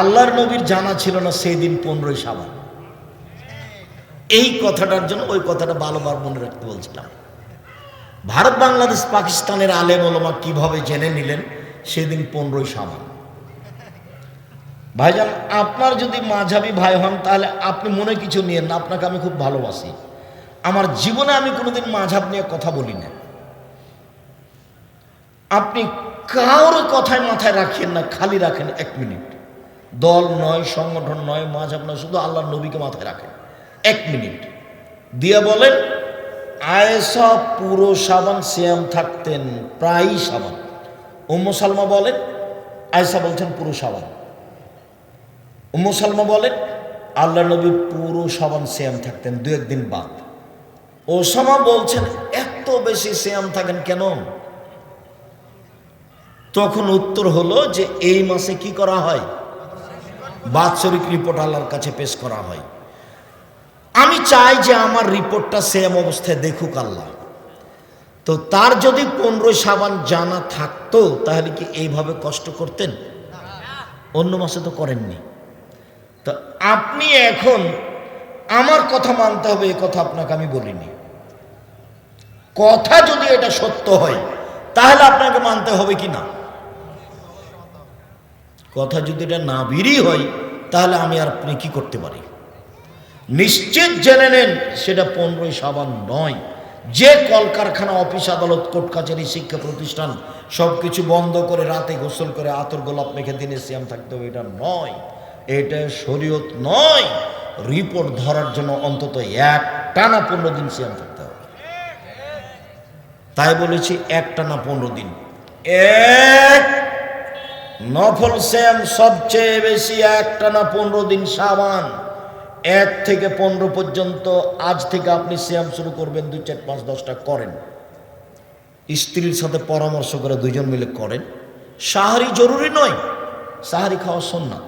আল্লাহর নবীর জানা ছিল না সেই দিন পনেরোই সাবান এই কথাটার জন্য ওই কথাটা ভালোবার মনে রাখতে বলছিলাম। ভারত, বাংলাদেশ, পাকিস্তানের আলেম ওলমা কীভাবে জেনে নিলেন সেদিন পনেরোই সাবান ভাইজান, আপনার যদি মাঝাবি ভাই হন, তাহলে আপনি মনে কিছু নিয়েন না, আপনাকে আমি খুব ভালোবাসি। আমার জীবনে আমি কোনোদিন মাঝাব নিয়ে কথা বলি না আপনি কারোর কথায় মাথায় রাখেন না, খালি রাখেন এক মিনিট। দল নয়, সংগঠন নয় মাঝাব নয় শুধু আল্লাহ নবীকে মাথায় রাখেন। এক মিনিট। দিয়ে বলেন আয়েসা পুরো সাবান শ্যাম থাকতেন, প্রায়ই সাবান। উম্মু সালমা বলেন আয়েসা বলছেন পুরো সাবান। উম্মু সালমা বলেন আল্লাহ নবী পুরো সাবান শ্যাম থাকতেন, দু একদিন বাদ। ওসামা বলছেন, এত বেশি শ্যাম থাকেন কেন? তখন উত্তর হলো যে, এই মাসে কি করা হয়? বাৎসরিক রিপোর্ট আল্লাহর কাছে পেশ করা হয়। আমি চাই যে আমার রিপোর্টটা সেম অবস্থায় দেখুক আল্লাহ। তো তার যদি পনেরো সাবান জানা থাকতো, তাহলে কি এইভাবে কষ্ট করতেন? অন্য মাসে তো করেননি। তো আপনি এখন আমার কথা মানতে হবে, এ কথা আপনাকে আমি বলিনি। কথা যদি এটা সত্য হয়, তাহলে আপনাকে মানতে হবে কি না? কথা যদি এটা না বেরই হয়, তাহলে আমি আর আপনি কি করতে পারি? নিশ্চিত জেনে নেন, সেটা পনেরোই সাবান নয়। যে কলকারখানা, অফিস, আদালত, কোর্ট কাছারি শিক্ষা প্রতিষ্ঠান সব কিছু বন্ধ করে রাতে গোসল করে আতর গোলাপ মেখে দিনে সিয়াম থাকতে হবে, এটা নয়। এটা শরীয়ত নয়। রিপোর্ট ধরার জন্য অন্তত এক টানা পনেরো দিন সিয়াম থাকতে হবে। তাই বলেছি এক টানা পনেরো দিন। এক নফল শ্যাম সবচেয়ে বেশি একটা না পনেরো দিন সাবান। এক থেকে পনেরো পর্যন্ত আজ থেকে আপনি শ্যাম শুরু করবেন, দুই, চার, পাঁচ, দশটা করেন। স্ত্রীর সাথে পরামর্শ করে দুজন মিলে করেন। সাহারি জরুরি নয়, সাহারি খাওয়া সন্না